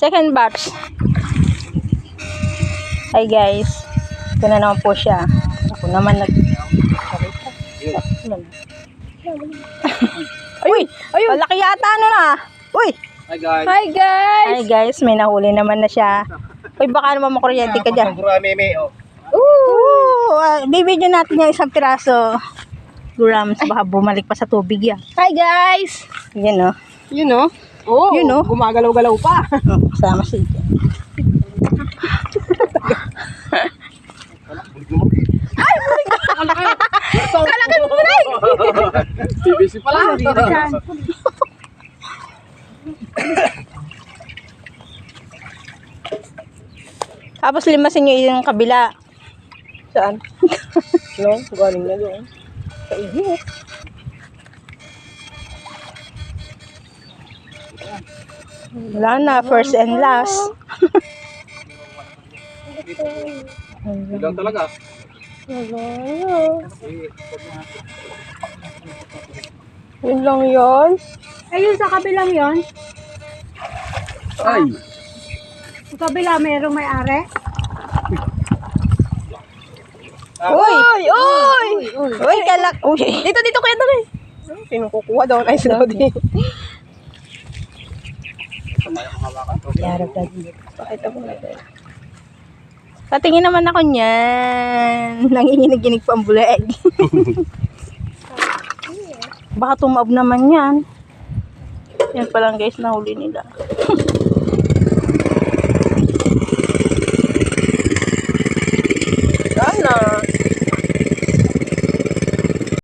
Second batch. Hi guys. Ito na naman po siya. Ako naman nag... Uy! Ayun! Malaki yata ano na. Uy! Hi guys. Hi guys! Hi guys, may nahuli naman na siya. Uy, baka naman makuryente ka dyan. Gurami may oh. Ooh! Uh, bibigyan natin yung isang piraso. Grams, baka bumalik pa sa tubig yan. Hi guys! Yan o. Yun oh. Oh, Yun, oh. gumagalaw-galaw pa. Oh, kasama si Kalaki mo na BBC pala. Tapos limasin nyo yung kabila. Saan? no, galing na doon. Sa iyo. Wala na, first and last. Ilang talaga. Yun lang yun. Ayun sa kabilang yon. Ay. Sa kabila mayroong may-ari. Uy! Uy! Uy, kalak! Uy! Dito, dito kuya dali. Sino kukuha daw ay Saudi? Yarap na dito. Pakita mo na tayo. Patingin naman ako niyan. Nanginginig-ginig pa ang buleg. Baka tumab naman yan. Yan pa lang guys, nahuli nila.